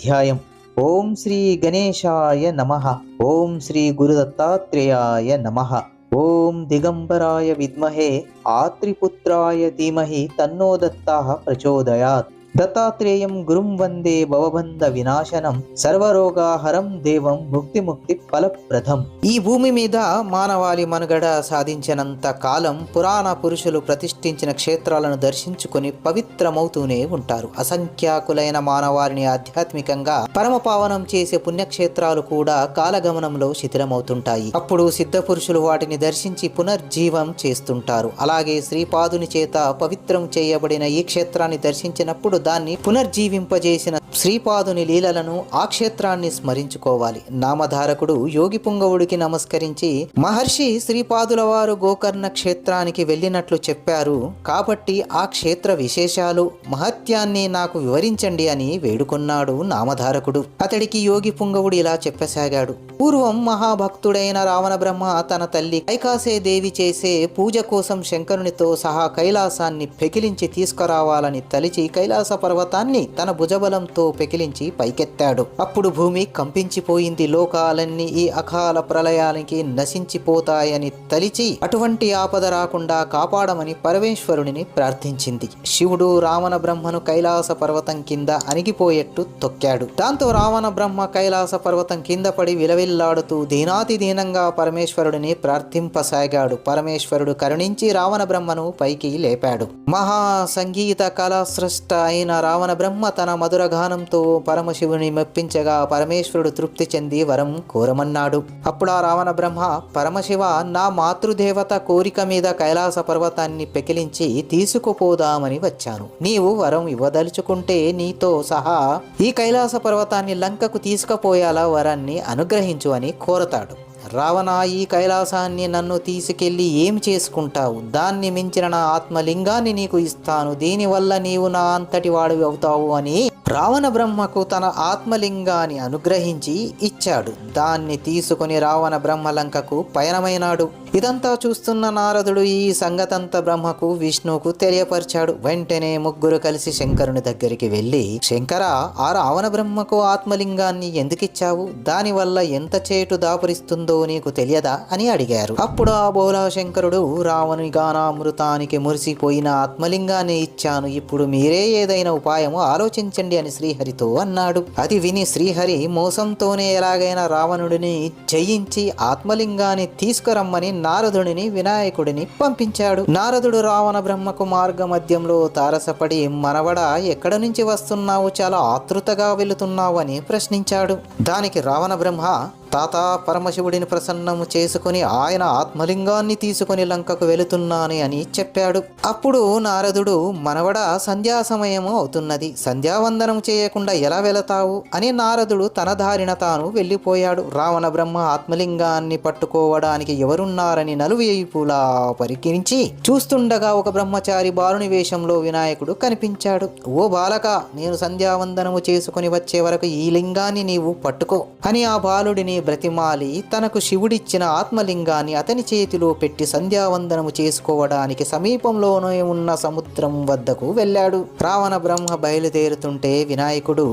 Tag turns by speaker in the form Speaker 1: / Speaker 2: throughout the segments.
Speaker 1: अध्यायम्। ॐ श्रीगणेशाय नमः। ॐ श्रीगुरुदत्तात्रेयाय नमः। ॐ दिगम्बराय विद्महे। आत्रिपुत्राय धीमहि। तन्नो दत्ताः प्रचोदयात्। దత్తాత్రేయం గురుం వందే భవబంధ వినాశనం సర్వరోగాహరం దేవం ముక్తి ముక్తి ఫలప్రదం. ఈ భూమి మీద మానవాళి మనుగడ సాధించినంత కాలం పురాణ పురుషులు ప్రతిష్ఠించిన క్షేత్రాలను దర్శించుకుని పవిత్రమవుతూనే ఉంటారు. అసంఖ్యాకులైన మానవారిని ఆధ్యాత్మికంగా పరమపావనం చేసే పుణ్యక్షేత్రాలు కూడా కాలగమనంలో శిథిలమవుతుంటాయి. అప్పుడు సిద్ధ పురుషులు వాటిని దర్శించి పునర్జీవం చేస్తుంటారు. అలాగే శ్రీపాదుని చేత పవిత్రం చేయబడిన ఈ క్షేత్రాన్ని దర్శించినప్పుడు దాన్ని పునర్జీవింపజేసిన శ్రీపాదుని లీలలను ఆ క్షేత్రాన్ని స్మరించుకోవాలి. నామధారకుడు యోగి పుంగవుడికి నమస్కరించి మహర్షి శ్రీపాదుల వారు గోకర్ణ క్షేత్రానికి వెళ్ళినట్లు చెప్పారు. కాబట్టి ఆ క్షేత్ర విశేషాలు మహత్యాన్ని నాకు వివరించండి అని వేడుకున్నాడు నామధారకుడు. అతడికి యోగి పుంగవుడు ఇలా చెప్పసాగాడు. పూర్వం మహాభక్తుడైన రావణ బ్రహ్మ తన తల్లి కైకాసే దేవి చేసే పూజ కోసం శంకరునితో సహా కైలాసాన్ని పెకిలించి తీసుకురావాలని తలిచి కైలాస పర్వతాన్ని తన భుజబలంతో పెకిలించి పైకెత్తాడు. అప్పుడు భూమి కంపించిపోయింది. లోకాలన్నీ ఈ అకాల ప్రళయానికి నశించిపోతాయని తలిచి అటువంటి ఆపద రాకుండా కాపాడమని పరమేశ్వరుడిని ప్రార్థించింది. శివుడు రావణ బ్రహ్మను కైలాస పర్వతం కింద అణిగిపోయేట్టు తొక్కాడు. దాంతో రావణ బ్రహ్మ కైలాస పర్వతం కింద పడి విలవిల్లాడుతూ దీనాతి దీనంగా పరమేశ్వరుడిని ప్రార్థింపసాగాడు. పరమేశ్వరుడు కరుణించి రావణ బ్రహ్మను పైకి లేపాడు. మహా సంగీత కళా సృష్ట అయిన రావణ బ్రహ్మ తన మధురగానంతో పరమశివుని మెప్పించగా పరమేశ్వరుడు తృప్తి చెంది వరం కోరమన్నాడు. అప్పుడు ఆ రావణ బ్రహ్మ పరమశివ నా మాతృదేవత కోరిక మీద కైలాస పర్వతాన్ని పెకిలించి తీసుకుపోదామని వచ్చాను. నీవు వరం ఇవ్వదలుచుకుంటే నీతో సహా ఈ కైలాస పర్వతాన్ని లంకకు తీసుకుపోయేలా వరాన్ని అనుగ్రహించు అని కోరతాడు. రావణ ఈ కైలాసాన్ని నన్ను తీసుకెళ్ళి ఏం చేసుకుంటావు? దాన్ని మించిన నా ఆత్మలింగాన్ని నీకు ఇస్తాను. దీనివల్ల నీవు నా అంతటి వాడివి అవుతావు అని రావణ బ్రహ్మకు తన ఆత్మలింగాన్ని అనుగ్రహించి ఇచ్చాడు. దాన్ని తీసుకుని రావణ బ్రహ్మలంకకు పయనమైనాడు. ఇదంతా చూస్తున్న నారదుడు ఈ సంగతంత బ్రహ్మకు విష్ణువుకు తెలియపరిచాడు. వెంటనే ముగ్గురు కలిసి శంకరుని దగ్గరికి వెళ్ళి శంకర ఆ రావణ బ్రహ్మకు ఆత్మలింగాన్ని ఎందుకిచ్చావు? దానివల్ల ఎంత చేటు దాపురిస్తుందో నీకు తెలియదా? అని అడిగారు. అప్పుడు ఆ బోలా శంకరుడు రావణి గానామృతానికి మురిసిపోయిన ఆత్మలింగాన్ని ఇచ్చాను. ఇప్పుడు మీరే ఏదైనా ఉపాయము ఆలోచించండి అని శ్రీహరితో అన్నాడు. అది విని శ్రీహరి మోసంతోనే ఎలాగైనా రావణుడిని జయించి ఆత్మలింగాన్ని తీసుకురమ్మని నారదుడిని వినాయకుడిని పంపించాడు. నారదుడు రావణ బ్రహ్మకు మార్గ మధ్యంలో తారసపడి మనవడ ఎక్కడ నుంచి వస్తున్నావు? చాలా ఆతృతగా వెళుతున్నావు అని ప్రశ్నించాడు. దానికి రావణ బ్రహ్మ తాత పరమశివుడిని ప్రసన్నము చేసుకుని ఆయన ఆత్మలింగాన్ని తీసుకుని లంకకు వెళుతున్నాను అని చెప్పాడు. అప్పుడు నారదుడు మనవడ సంధ్యా సమయము అవుతున్నది. సంధ్యావందనం చేయకుండా ఎలా వెళతావు? అని నారదుడు తన దారిన తాను వెళ్ళిపోయాడు. రావణ బ్రహ్మ ఆత్మలింగాన్ని పట్టుకోవడానికి ఎవరున్నారని నలువైపులా పరికించి చూస్తుండగా ఒక బ్రహ్మచారి బాలుని వేషంలో వినాయకుడు కనిపించాడు. ఓ బాలక నేను సంధ్యావందనము చేసుకుని వచ్చే వరకు ఈ లింగాన్ని నీవు పట్టుకో అని ఆ బాలుడిని బ్రతిమాలి. తనకు శివుడిచ్చిన ఆత్మలింగాన్ని అతని చేతిలో పెట్టి సంధ్యావందనము చేసుకోవడానికి సమీపంలోనే ఉన్న సముద్రం వద్దకు వెళ్ళాడు. రావణ బ్రహ్మ బయలుదేరుతుంటే వినాయకుడు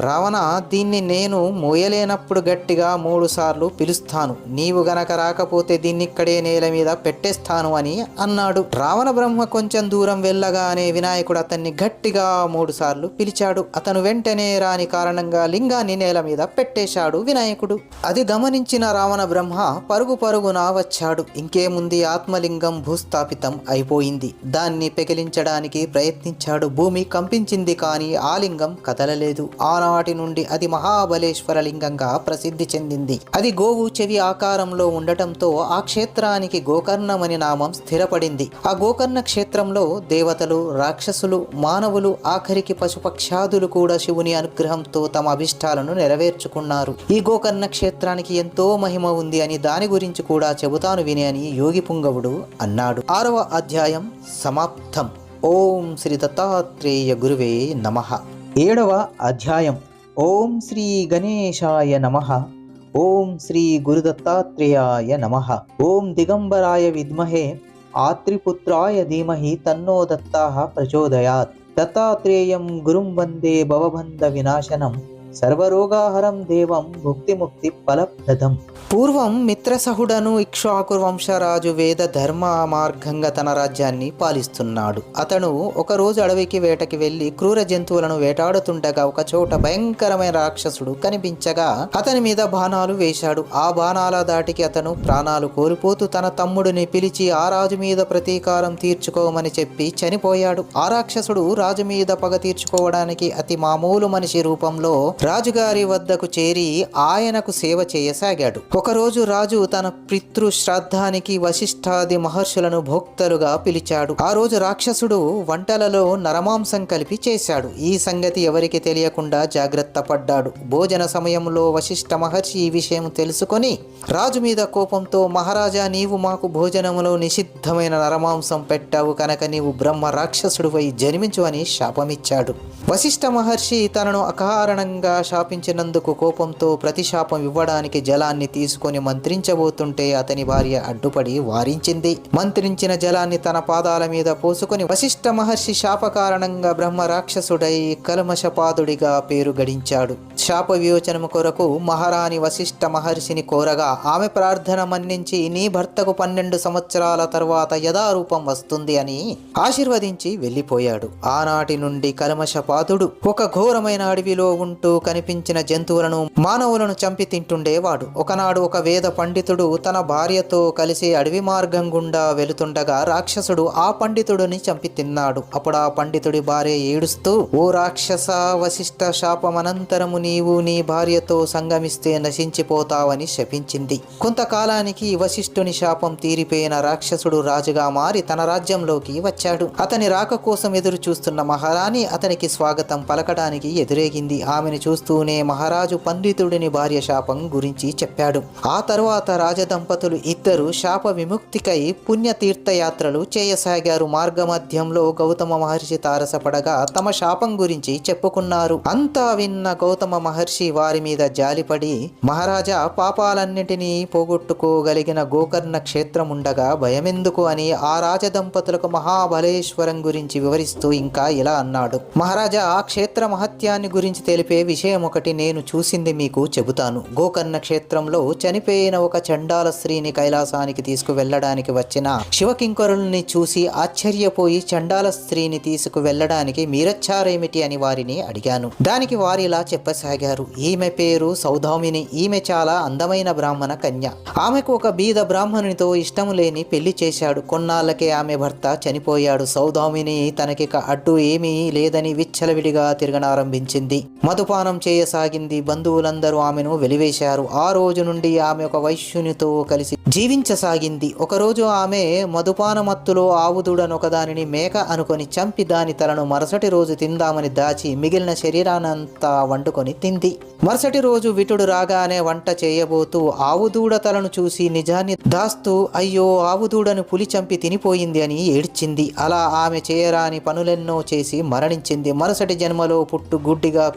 Speaker 1: రావణ దీన్ని నేను మోయలేనప్పుడు గట్టిగా మూడుసార్లు పిలుస్తాను. నీవు గనక రాకపోతే దీన్ని ఇక్కడే నేల మీద పెట్టేస్తాను అని అన్నాడు. రావణ బ్రహ్మ కొంచెం దూరం వెళ్ళగానే వినాయకుడు అతన్ని గట్టిగా మూడుసార్లు పిలిచాడు. అతను వెంటనే రాని కారణంగా లింగాన్ని నేల మీద పెట్టేశాడు వినాయకుడు. అది గమనించిన రావణ బ్రహ్మ పరుగు పరుగున వచ్చాడు. ఇంకేముంది? ఆత్మలింగం భూస్థాపితం అయిపోయింది. దాన్ని పెకిలించడానికి ప్రయత్నించాడు. భూమి కంపించింది కానీ ఆ లింగం కదలలేదు ఆనాటి నుండి అది మహాబలేశ్వర లింగంగా ప్రసిద్ధి చెందింది. అది గోవు చెవి ఆకారంలో ఉండటంతో ఆ క్షేత్రానికి గోకర్ణమని నామం స్థిరపడింది. ఆ గోకర్ణ క్షేత్రంలో దేవతలు రాక్షసులు మానవులు ఆఖరికి పశుపక్షాదులు కూడా శివుని అనుగ్రహంతో తమ అభిష్టాలను నెరవేర్చుకున్నారు. ఈ గోకర్ణ క్షేత్రానికి ఎంతో మహిమ ఉంది అని దాని గురించి కూడా చెబుతాను విని అని యోగి పుంగవుడు అన్నాడు. ఆరవ అధ్యాయం సమాప్తం. ఓం శ్రీ దత్తాత్రేయ గురువే నమః. ఏడవ అధ్యాయం ఓం శ్రీ గణేశాయ నమ ఓం శ్రీ గురుదత్తాత్రేయాయ నమ ఓం దిగంబరాయ విద్మహే ఆత్రిపుత్రాయ ధీమహి తన్నో దత్తాః ప్రచోదయాత్ దత్తాత్రేయం గురుం వందే భవబంధ వినాశనం సర్వరోగాహరం దేవం ముక్తిముక్తి ఫలప్రదం. పూర్వం మిత్రసహుడను ఇక్ష్వాకు వంశరాజు వేద ధర్మ మార్గంగా తన రాజ్యాన్ని పాలిస్తున్నాడు. అతను ఒకరోజు అడవికి వేటకి వెళ్ళి క్రూర జంతువులను వేటాడుతుండగా ఒక చోట భయంకరమైన రాక్షసుడు కనిపించగా అతని మీద బాణాలు వేశాడు. ఆ బాణాల దాటికి అతను ప్రాణాలు కోల్పోతూ తన తమ్ముడిని పిలిచి ఆ రాజు మీద ప్రతీకారం తీర్చుకోమని చెప్పి చనిపోయాడు. ఆ రాక్షసుడు రాజు మీద పగ తీర్చుకోవడానికి అతి మామూలు మనిషి రూపంలో రాజుగారి వద్దకు చేరి ఆయనకు సేవ చేయసాగాడు. ఒకరోజు రాజు తన పితృ శ్రాద్ధానికి వశిష్ఠాది మహర్షులను భోక్తలుగా పిలిచాడు. ఆ రోజు రాక్షసుడు వంటలలో నరమాంసం కలిపి చేశాడు. ఈ సంగతి ఎవరికి తెలియకుండా జాగ్రత్త పడ్డాడు. భోజన సమయంలో వశిష్ఠ మహర్షి ఈ విషయం తెలుసుకొని రాజు మీద కోపంతో మహారాజా నీవు మాకు భోజనములో నిషిద్ధమైన నరమాంసం పెట్టావు కనుక నీవు బ్రహ్మ రాక్షసుడిపై జన్మించు అని శాపమిచ్చాడు. వశిష్ఠ మహర్షి తనను అకారణంగా శాపించినందుకు కోపంతో ప్రతిశాపం ఇవ్వడానికి జలాన్ని తీసుకొని మంత్రించబోతుంటే అతని భార్య అడ్డుపడి వారించింది. మంత్రించిన జలాన్ని తన పాదాల మీద పోసుకొని వశిష్ఠ మహర్షి శాప కారణంగా బ్రహ్మ రాక్షసుడై కల్మషపాదుడిగా పేరు గడించాడు. శాప వియోచనము కొరకు మహారాణి వశిష్ఠ మహర్షిని కోరగా ఆమె ప్రార్థన మన్నించి నీ భర్తకు పన్నెండు సంవత్సరాల తర్వాత యథారూపం వస్తుంది అని ఆశీర్వదించి వెళ్ళిపోయాడు. ఆనాటి నుండి కల్మషపాదుడు ఒక ఘోరమైన అడవిలో ఉంటూ కనిపించిన జంతువులను మానవులను చంపి తింటుండేవాడు. ఒకనాడు ఒక వేద పండితుడు తన భార్యతో కలిసి అడవి మార్గం గుండా వెళుతుండగా రాక్షసుడు ఆ పండితుడిని చంపి తిన్నాడు. అప్పుడు ఆ పండితుడి భార్య ఏడుస్తూ ఓ రాక్షస వశిష్ట శాపమనంతరము నీవు నీ భార్యతో సంగమిస్తే నశించిపోతావని శపించింది. కొంతకాలానికి వశిష్ఠుని శాపం తీరిపోయిన రాక్షసుడు రాజుగా మారి తన రాజ్యంలోకి వచ్చాడు. అతని రాక కోసం ఎదురు చూస్తున్న మహారాణి అతనికి స్వాగతం పలకడానికి ఎదురేగింది. ఆమెను చూస్తూనే మహారాజు పండితుడిని భార్య శాపం గురించి చెప్పాడు. ఆ తరువాత రాజదంపతులు ఇద్దరు శాప విముక్తికై పుణ్య తీర్థయాత్రలు చేయసాగారు. మార్గమధ్యంలో గౌతమ మహర్షి తారసపడగా తమ శాపం గురించి చెప్పుకున్నారు. అంతా విన్న గౌతమ మహర్షి వారి మీద జాలిపడి మహారాజా పాపాలన్నిటినీ పోగొట్టుకోగలిగిన గోకర్ణ క్షేత్రం ఉండగా భయమెందుకు? అని ఆ రాజదంపతులకు మహాబలేశ్వరం గురించి వివరిస్తూ ఇంకా ఇలా అన్నాడు. మహారాజా ఆ క్షేత్ర మహత్యాన్ని గురించి తెలిపే విషయం ఒకటి నేను చూసింది మీకు చెబుతాను. గోకర్ణ క్షేత్రంలో చనిపోయిన ఒక చండాల స్త్రీని కైలాసానికి తీసుకువెళ్ళడానికి వచ్చిన శివకింకరుల్ని చూసి ఆశ్చర్యపోయి చండాల స్త్రీని తీసుకువెళ్ళడానికి మీరొచ్చారేమిటి అని వారిని అడిగాను. దానికి వారిలా చెప్పసాగారు. ఈమె పేరు సౌదామిని ఈమె చాలా అందమైన బ్రాహ్మణ కన్య. ఆమెకు ఒక బీద బ్రాహ్మణునితో ఇష్టం లేని పెళ్ళి చేశాడు. కొన్నాళ్ళకే ఆమె భర్త చనిపోయాడు. సౌదామిని తనకిక అడ్డు ఏమీ లేదని విచ్చలవిడిగా తిరగనారంభించింది. మధుపాన చేయసాగింది. బంధువులందరూ ఆమెను వెలివేశారు. ఆ రోజు నుండి ఆమె ఒక వైశ్యునితో కలిసి జీవించసాగింది. ఒకరోజు ఆమె మధుపాన మత్తులో ఆవుదుడనొకదానిని మేక అనుకొని చంపి దాని తలను మరుసటి రోజు తిందామని దాచి మిగిలిన శరీరానంతా వండుకొని తింది. మరుసటి రోజు విటుడు రాగానే వంట చేయబోతూ ఆవుదూడ తలను చూసి నిజాన్ని దాస్తూ అయ్యో ఆవుదూడను పులి చంపి తినిపోయింది అని ఏడ్చింది. అలా ఆమె చేయరాని పనులెన్నో చేసి మరణించింది. మరుసటి జన్మలో పుట్టు గుడ్డిగా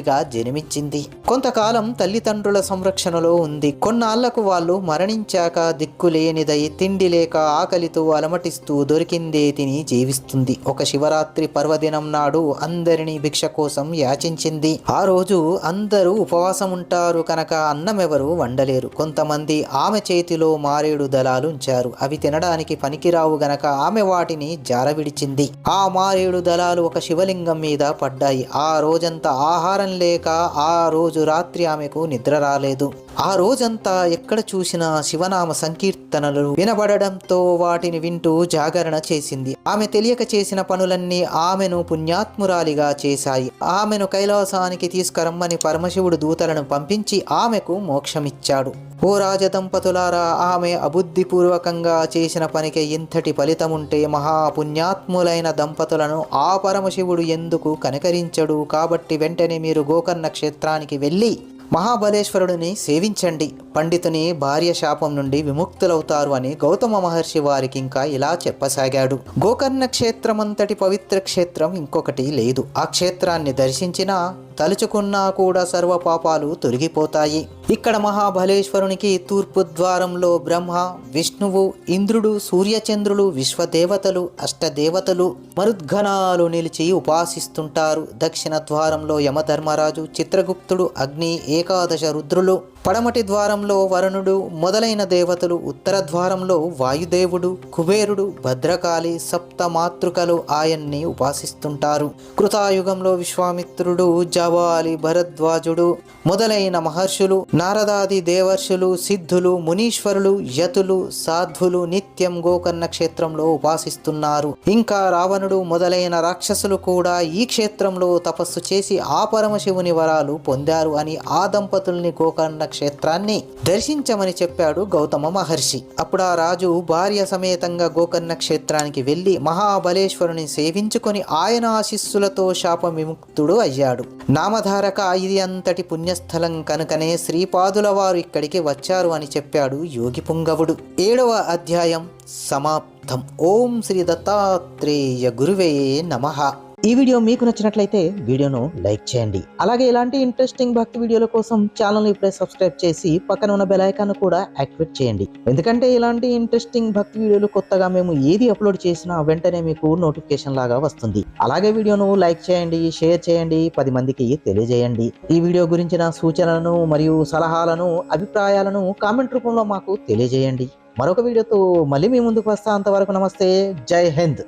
Speaker 1: కుష్ఠిరోగిగా జన్మించింది కొంతకాలం తల్లిదండ్రుల సంరక్షణలో ఉంది. కొన్నాళ్ళకు వాళ్ళు మరణించాక దిక్కులేనిదై తిండి లేక ఆకలితో అలమటిస్తూ దొరికిందే తిని జీవిస్తుంది. ఒక శివరాత్రి పర్వదినం నాడు అందరినీ భిక్ష కోసం యాచించింది. ఆ రోజు అందరూ ఉపవాసం ఉంటారు కనుక అన్నం ఎవరు వండలేరు. కొంతమంది ఆమె చేతిలో మారేడు దళాలు ఉంచారు అవి తినడానికి పనికిరావు గనక ఆమె వాటిని జారవిడిచింది. ఆ మారేడు దళాలు ఒక శివలింగం మీద పడ్డాయి. ఆ రోజంతా ఆహారం లేక ఆ రోజు రాత్రి ఆమెకు నిద్ర రాలేదు. ఆ రోజంతా ఎక్కడ చూసినా శివనామ సంకీర్తనలు వినబడడంతో వాటిని వింటూ జాగరణ చేసింది. ఆమె తెలియక చేసిన పనులన్నీ ఆమెను పుణ్యాత్మురాలిగా చేశాయి. ఆమెను కైలాసానికి తీసుకురమ్మని పరమశివుడు దూతలను పంపించి ఆమెకు మోక్షమిచ్చాడు. ఓ రాజదంపతులారా ఆమె అబుద్ధిపూర్వకంగా చేసిన పనికి ఇంతటి ఫలితముంటే మహాపుణ్యాత్ములైన దంపతులను ఆ పరమశివుడు ఎందుకు కనికరించడు? కాబట్టి వెంటనే మీరు మీరు గోకర్ణ క్షేత్రానికి వెళ్ళి మహాబలేశ్వరుడిని సేవించండి. పండితుని భార్య శాపం నుండి విముక్తులవుతారు అని గౌతమ మహర్షి వారికి ఇంకా ఇలా చెప్పసాగాడు. గోకర్ణ క్షేత్రమంతటి పవిత్ర క్షేత్రం ఇంకొకటి లేదు. ఆ క్షేత్రాన్ని దర్శించినా తలుచుకున్నా కూడా సర్వ పాపాలు తొలగిపోతాయి. ఇక్కడ మహాబలేశ్వరునికి తూర్పు ద్వారంలో బ్రహ్మ విష్ణువు ఇంద్రుడు సూర్యచంద్రులు విశ్వదేవతలు అష్టదేవతలు మరుద్గణాలు నిలిచి ఉపాసిస్తుంటారు. దక్షిణ ద్వారంలో యమధర్మరాజు చిత్రగుప్తుడు అగ్ని ఏకాదశ రుద్రులు పడమటి ద్వారంలో వరుణుడు మొదలైన దేవతలు ఉత్తర ద్వారంలో వాయుదేవుడు కుబేరుడు భద్రకాళి సప్త మాతృకలు ఆయన్ని ఉపాసిస్తుంటారు. కృతాయుగంలో విశ్వామిత్రుడు జవాలి భరద్వాజుడు మొదలైన మహర్షులు నారదాది దేవర్షులు సిద్ధులు మునీశ్వరులు యతులు సాధ్వులు నిత్యం గోకర్ణ క్షేత్రంలో ఉపాసిస్తున్నారు. ఇంకా రావణుడు మొదలైన రాక్షసులు కూడా ఈ క్షేత్రంలో తపస్సు చేసి ఆ పరమశివుని వరాలు పొందారు అని ఆ దంపతుల్ని గోకర్ణ క్షేత్రాన్ని దర్శించమని చెప్పాడు గౌతమ మహర్షి. అప్పుడు ఆ రాజు భార్య సమేతంగా గోకర్ణ క్షేత్రానికి వెళ్ళి మహాబలేశ్వరుని సేవించుకొని ఆయన ఆశిస్సులతో శాప విముక్తుడు అయ్యాడు. నామధారక ఇది అంతటి పుణ్యస్థలం కనుకనే శ్రీపాదుల వారు ఇక్కడికి వచ్చారు అని చెప్పాడు యోగి పుంగవుడు. ఏడవ అధ్యాయం సమాప్తం. ఓం శ్రీ దత్తాత్రేయ గురువే నమః. ఈ వీడియో మీకు నచ్చినట్లయితే వీడియోను లైక్ చేయండి. అలాగే ఇలాంటి ఇంట్రెస్టింగ్ భక్తి వీడియోల కోసం ఛానల్ ఇప్పుడే సబ్స్క్రైబ్ చేసి పక్కన ఉన్న బెల్ ఐకాన్ కూడా యాక్టివేట్ చేయండి. ఎందుకంటే ఇలాంటి ఇంట్రెస్టింగ్ భక్తి వీడియోలు కొత్తగా మేము ఏది అప్లోడ్ చేసినా వెంటనే మీకు నోటిఫికేషన్ లాగా వస్తుంది. అలాగే వీడియోను లైక్ చేయండి షేర్ చేయండి పది మందికి తెలియజేయండి. ఈ వీడియో గురించిన సూచనలను మరియు సలహాలను అభిప్రాయాలను కామెంట్ రూపంలో మాకు తెలియజేయండి. మరొక వీడియోతో మళ్ళీ మీ ముందుకు వస్తా. అంతవరకు నమస్తే జై హింద్.